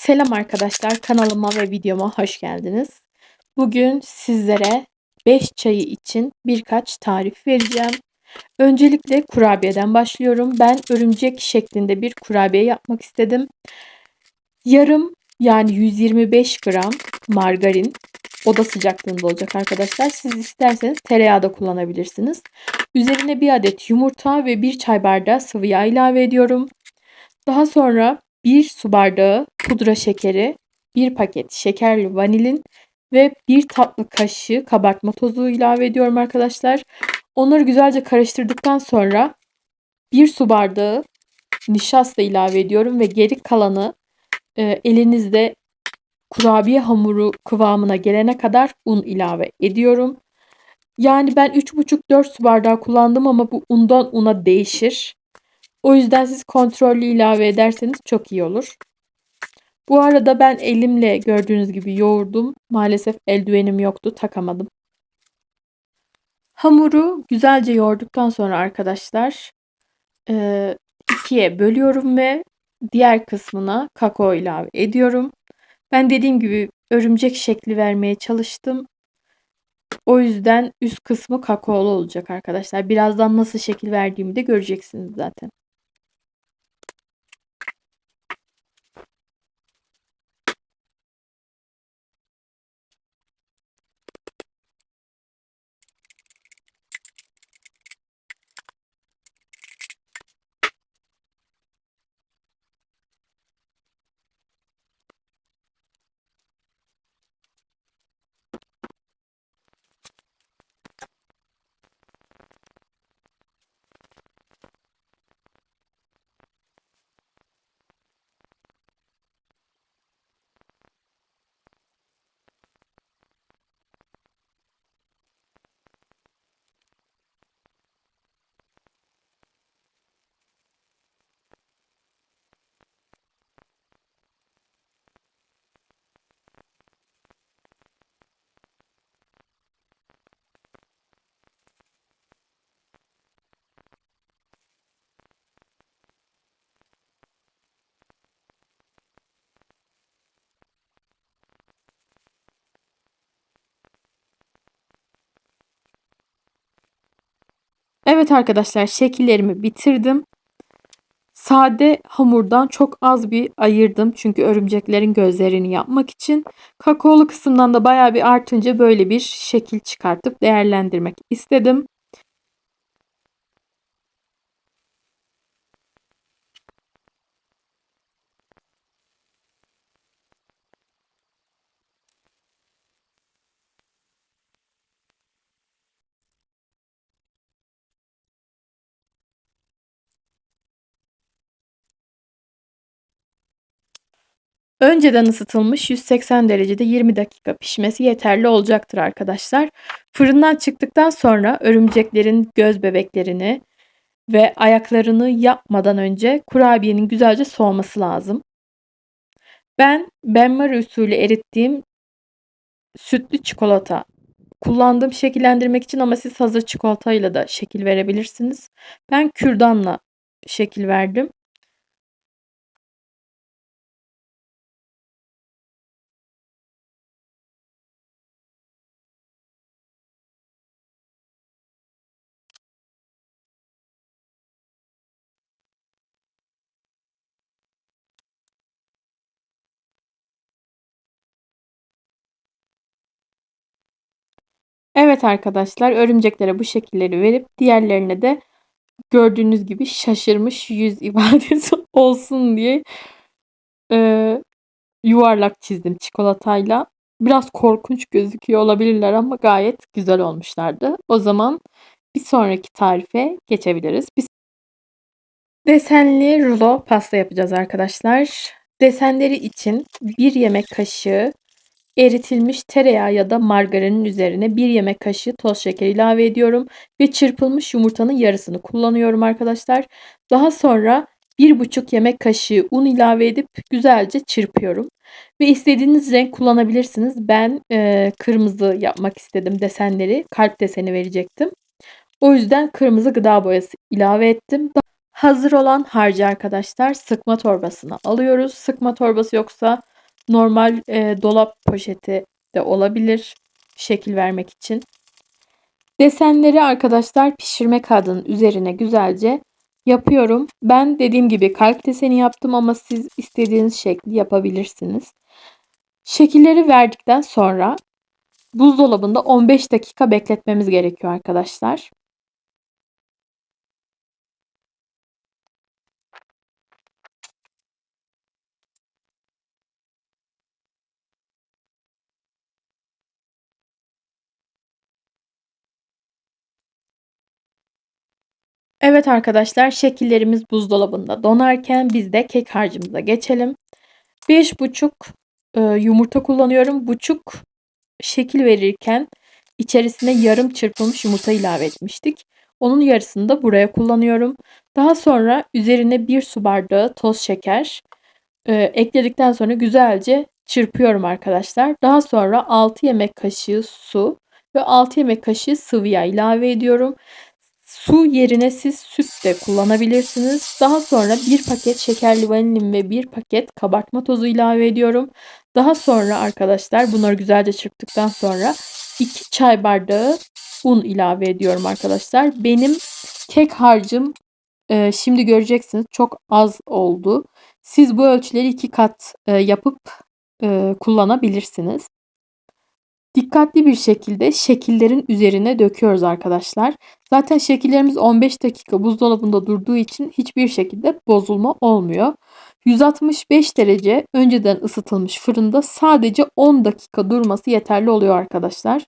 Selam arkadaşlar, kanalıma ve videoma hoş geldiniz. Bugün sizlere 5 çayı için birkaç tarif vereceğim. Öncelikle kurabiyeden başlıyorum. Ben örümcek şeklinde bir kurabiye yapmak istedim. Yarım yani 125 gram margarin oda sıcaklığında olacak arkadaşlar. Siz isterseniz tereyağı da kullanabilirsiniz. Üzerine bir adet yumurta ve bir çay bardağı sıvı yağ ilave ediyorum. Daha sonra 1 su bardağı pudra şekeri, 1 paket şekerli vanilin ve 1 tatlı kaşığı kabartma tozu ilave ediyorum arkadaşlar. Onları güzelce karıştırdıktan sonra 1 su bardağı nişasta ilave ediyorum ve geri kalanı e, elinizde kurabiye hamuru kıvamına gelene kadar un ilave ediyorum. Yani ben 3,5-4 su bardağı kullandım ama bu undan una değişir. O yüzden siz kontrollü ilave ederseniz çok iyi olur. Bu arada ben elimle gördüğünüz gibi yoğurdum. Maalesef eldivenim yoktu takamadım. Hamuru güzelce yoğurduktan sonra arkadaşlar e, ikiye bölüyorum ve diğer kısmına kakao ilave ediyorum. Ben dediğim gibi örümcek şekli vermeye çalıştım. O yüzden üst kısmı kakaolu olacak arkadaşlar. Birazdan nasıl şekil verdiğimi de göreceksiniz zaten. Evet arkadaşlar şekillerimi bitirdim. Sade hamurdan çok az bir ayırdım. Çünkü örümceklerin gözlerini yapmak için. Kakaolu kısımdan da baya bir artınca böyle bir şekil çıkartıp değerlendirmek istedim. Önceden ısıtılmış 180 derecede 20 dakika pişmesi yeterli olacaktır arkadaşlar. Fırından çıktıktan sonra örümceklerin göz bebeklerini ve ayaklarını yapmadan önce kurabiyenin güzelce soğuması lazım. Ben benmari usulü erittiğim sütlü çikolata kullandım şekillendirmek için ama siz hazır çikolatayla da şekil verebilirsiniz. Ben kürdanla şekil verdim. Evet arkadaşlar örümceklere bu şekilleri verip diğerlerine de gördüğünüz gibi şaşırmış yüz ifadesi olsun diye e, yuvarlak çizdim çikolatayla. Biraz korkunç gözüküyor olabilirler ama gayet güzel olmuşlardı. O zaman bir sonraki tarife geçebiliriz. Biz desenli rulo pasta yapacağız arkadaşlar. Desenleri için bir yemek kaşığı Eritilmiş tereyağı ya da margarinin üzerine 1 yemek kaşığı toz şeker ilave ediyorum ve çırpılmış yumurtanın yarısını kullanıyorum arkadaşlar. Daha sonra 1,5 yemek kaşığı un ilave edip güzelce çırpıyorum. Ve istediğiniz renk kullanabilirsiniz. Ben e, kırmızı yapmak istedim desenleri. Kalp deseni verecektim. O yüzden kırmızı gıda boyası ilave ettim. Hazır olan harcı arkadaşlar sıkma torbasına alıyoruz. Sıkma torbası yoksa normal e, dolap poşeti de olabilir şekil vermek için. Desenleri arkadaşlar pişirme kağıdının üzerine güzelce yapıyorum. Ben dediğim gibi kalp deseni yaptım ama siz istediğiniz şekli yapabilirsiniz. Şekilleri verdikten sonra buzdolabında 15 dakika bekletmemiz gerekiyor arkadaşlar. Evet arkadaşlar şekillerimiz buzdolabında donarken biz de kek harcımıza geçelim. 5,5 e, yumurta kullanıyorum. Buçuk şekil verirken içerisine yarım çırpılmış yumurta ilave etmiştik. Onun yarısını da buraya kullanıyorum. Daha sonra üzerine 1 su bardağı toz şeker e, ekledikten sonra güzelce çırpıyorum arkadaşlar. Daha sonra 6 yemek kaşığı su ve 6 yemek kaşığı sıvı yağ ilave ediyorum. Su yerine siz süt de kullanabilirsiniz. Daha sonra bir paket şekerli vanilin ve bir paket kabartma tozu ilave ediyorum. Daha sonra arkadaşlar bunları güzelce çırptıktan sonra 2 çay bardağı un ilave ediyorum arkadaşlar. Benim kek harcım e, şimdi göreceksiniz çok az oldu. Siz bu ölçüleri iki kat e, yapıp e, kullanabilirsiniz. Dikkatli bir şekilde şekillerin üzerine döküyoruz arkadaşlar. Zaten şekillerimiz 15 dakika buzdolabında durduğu için hiçbir şekilde bozulma olmuyor. 165 derece önceden ısıtılmış fırında sadece 10 dakika durması yeterli oluyor arkadaşlar.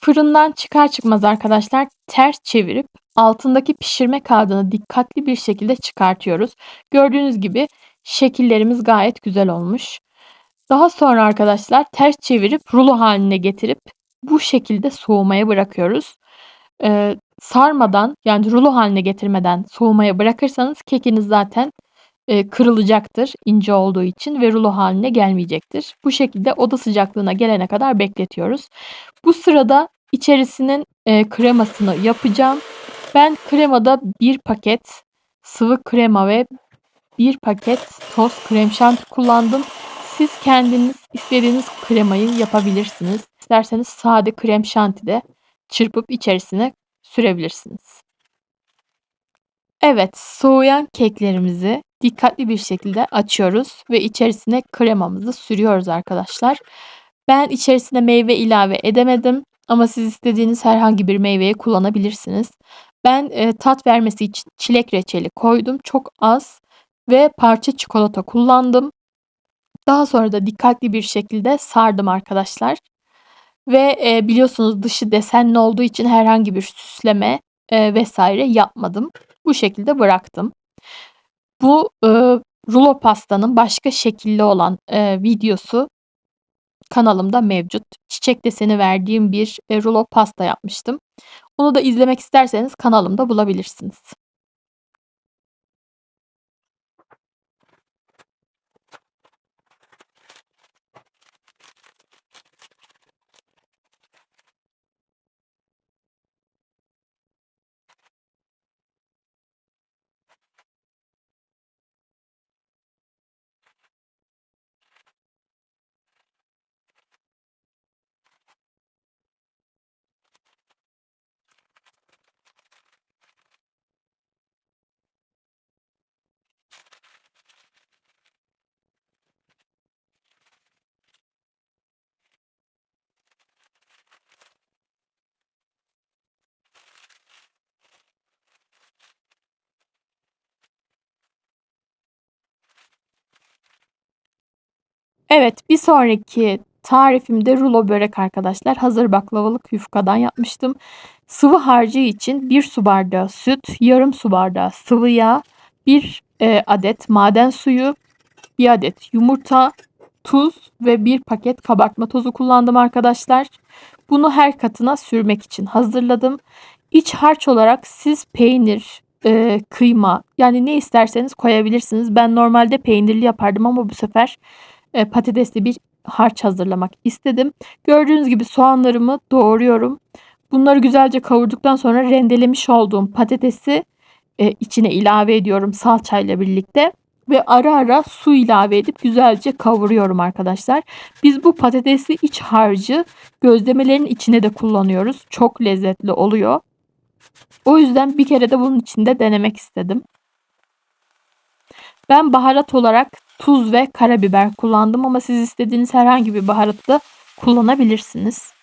Fırından çıkar çıkmaz arkadaşlar ters çevirip altındaki pişirme kağıdını dikkatli bir şekilde çıkartıyoruz. Gördüğünüz gibi şekillerimiz gayet güzel olmuş. Daha sonra arkadaşlar ters çevirip rulo haline getirip bu şekilde soğumaya bırakıyoruz. Ee, sarmadan yani rulo haline getirmeden soğumaya bırakırsanız kekiniz zaten e, kırılacaktır ince olduğu için ve rulo haline gelmeyecektir. Bu şekilde oda sıcaklığına gelene kadar bekletiyoruz. Bu sırada içerisinin e, kremasını yapacağım. Ben kremada bir paket sıvı krema ve bir paket toz krem şanti kullandım. Siz kendiniz istediğiniz kremayı yapabilirsiniz. İsterseniz sade krem şanti de çırpıp içerisine sürebilirsiniz. Evet, soğuyan keklerimizi dikkatli bir şekilde açıyoruz ve içerisine kremamızı sürüyoruz arkadaşlar. Ben içerisine meyve ilave edemedim ama siz istediğiniz herhangi bir meyveyi kullanabilirsiniz. Ben e, tat vermesi için çilek reçeli koydum çok az ve parça çikolata kullandım. Daha sonra da dikkatli bir şekilde sardım arkadaşlar. Ve e, biliyorsunuz dışı desenli olduğu için herhangi bir süsleme e, vesaire yapmadım. Bu şekilde bıraktım. Bu e, rulo pastanın başka şekilli olan e, videosu kanalımda mevcut. Çiçek deseni verdiğim bir e, rulo pasta yapmıştım. Onu da izlemek isterseniz kanalımda bulabilirsiniz. Evet bir sonraki tarifimde rulo börek arkadaşlar. Hazır baklavalık yufkadan yapmıştım. Sıvı harcı için 1 su bardağı süt, yarım su bardağı sıvı yağ, 1 e, adet maden suyu, 1 adet yumurta, tuz ve 1 paket kabartma tozu kullandım arkadaşlar. Bunu her katına sürmek için hazırladım. İç harç olarak siz peynir, e, kıyma yani ne isterseniz koyabilirsiniz. Ben normalde peynirli yapardım ama bu sefer e, patatesli bir harç hazırlamak istedim. Gördüğünüz gibi soğanlarımı doğruyorum. Bunları güzelce kavurduktan sonra rendelemiş olduğum patatesi e, içine ilave ediyorum salçayla birlikte. ve ara ara su ilave edip güzelce kavuruyorum arkadaşlar. Biz bu patatesli iç harcı gözlemelerin içine de kullanıyoruz. Çok lezzetli oluyor. O yüzden bir kere de bunun içinde denemek istedim. Ben baharat olarak tuz ve karabiber kullandım ama siz istediğiniz herhangi bir baharatı da kullanabilirsiniz.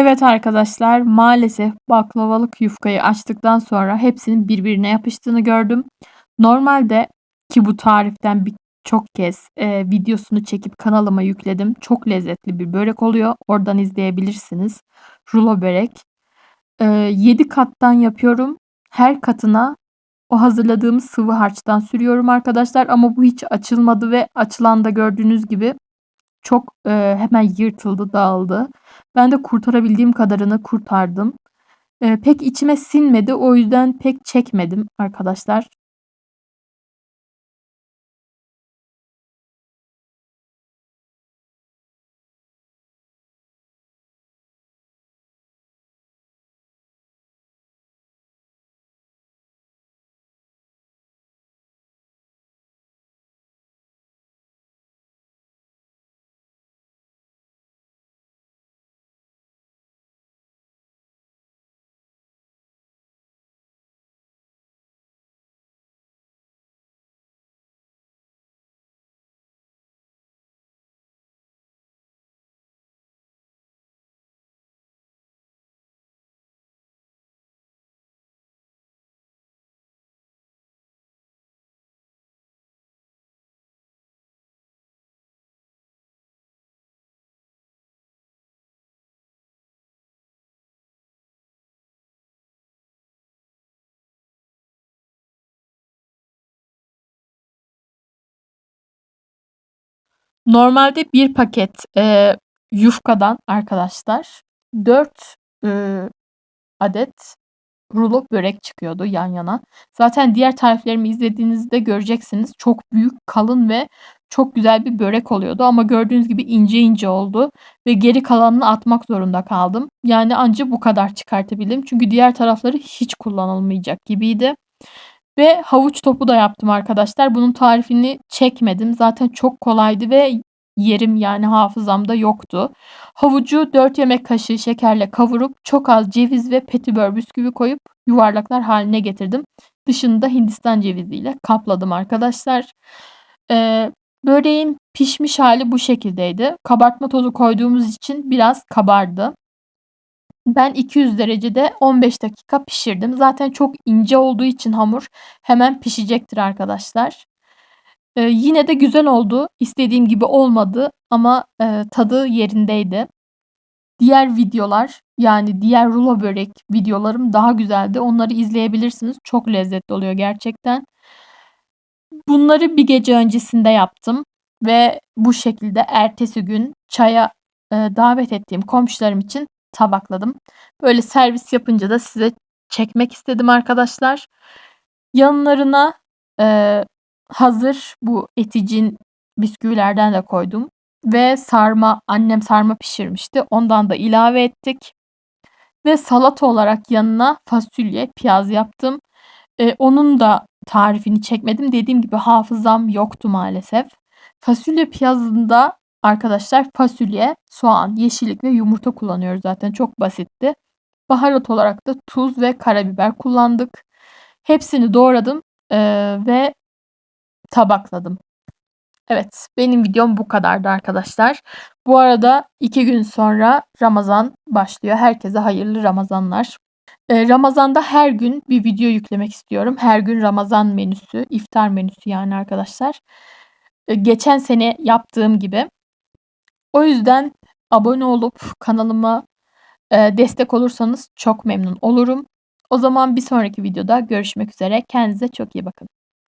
Evet arkadaşlar maalesef baklavalık yufkayı açtıktan sonra hepsinin birbirine yapıştığını gördüm. Normalde ki bu tariften birçok kez e, videosunu çekip kanalıma yükledim. Çok lezzetli bir börek oluyor. Oradan izleyebilirsiniz. Rulo börek. E, 7 kattan yapıyorum. Her katına o hazırladığımız sıvı harçtan sürüyorum arkadaşlar. Ama bu hiç açılmadı ve açılan da gördüğünüz gibi çok e, hemen yırtıldı, dağıldı. Ben de kurtarabildiğim kadarını kurtardım. E, pek içime sinmedi. O yüzden pek çekmedim arkadaşlar. Normalde bir paket e, yufkadan arkadaşlar 4 e, adet rulo börek çıkıyordu yan yana. Zaten diğer tariflerimi izlediğinizde göreceksiniz. Çok büyük, kalın ve çok güzel bir börek oluyordu. Ama gördüğünüz gibi ince ince oldu. Ve geri kalanını atmak zorunda kaldım. Yani anca bu kadar çıkartabildim. Çünkü diğer tarafları hiç kullanılmayacak gibiydi. Ve havuç topu da yaptım arkadaşlar. Bunun tarifini çekmedim. Zaten çok kolaydı ve yerim yani hafızamda yoktu. Havucu 4 yemek kaşığı şekerle kavurup çok az ceviz ve petibör bisküvi koyup yuvarlaklar haline getirdim. Dışını da Hindistan ceviziyle kapladım arkadaşlar. Ee, böreğin pişmiş hali bu şekildeydi. Kabartma tozu koyduğumuz için biraz kabardı. Ben 200 derecede 15 dakika pişirdim. Zaten çok ince olduğu için hamur hemen pişecektir arkadaşlar. Ee, yine de güzel oldu. İstediğim gibi olmadı ama e, tadı yerindeydi. Diğer videolar yani diğer rulo börek videolarım daha güzeldi. Onları izleyebilirsiniz. Çok lezzetli oluyor gerçekten. Bunları bir gece öncesinde yaptım ve bu şekilde ertesi gün çaya e, davet ettiğim komşularım için tabakladım. Böyle servis yapınca da size çekmek istedim arkadaşlar. Yanlarına e, hazır bu eticin bisküvilerden de koydum. Ve sarma, annem sarma pişirmişti. Ondan da ilave ettik. Ve salata olarak yanına fasulye, piyaz yaptım. Ee, onun da tarifini çekmedim. Dediğim gibi hafızam yoktu maalesef. Fasulye piyazında arkadaşlar fasulye, soğan, yeşillik ve yumurta kullanıyoruz zaten. Çok basitti. Baharat olarak da tuz ve karabiber kullandık. Hepsini doğradım ee, ve tabakladım. Evet benim videom bu kadardı arkadaşlar. Bu arada iki gün sonra Ramazan başlıyor. Herkese hayırlı Ramazanlar. Ee, Ramazan'da her gün bir video yüklemek istiyorum. Her gün Ramazan menüsü, iftar menüsü yani arkadaşlar. Ee, geçen sene yaptığım gibi. O yüzden abone olup kanalıma e, destek olursanız çok memnun olurum. O zaman bir sonraki videoda görüşmek üzere. Kendinize çok iyi bakın.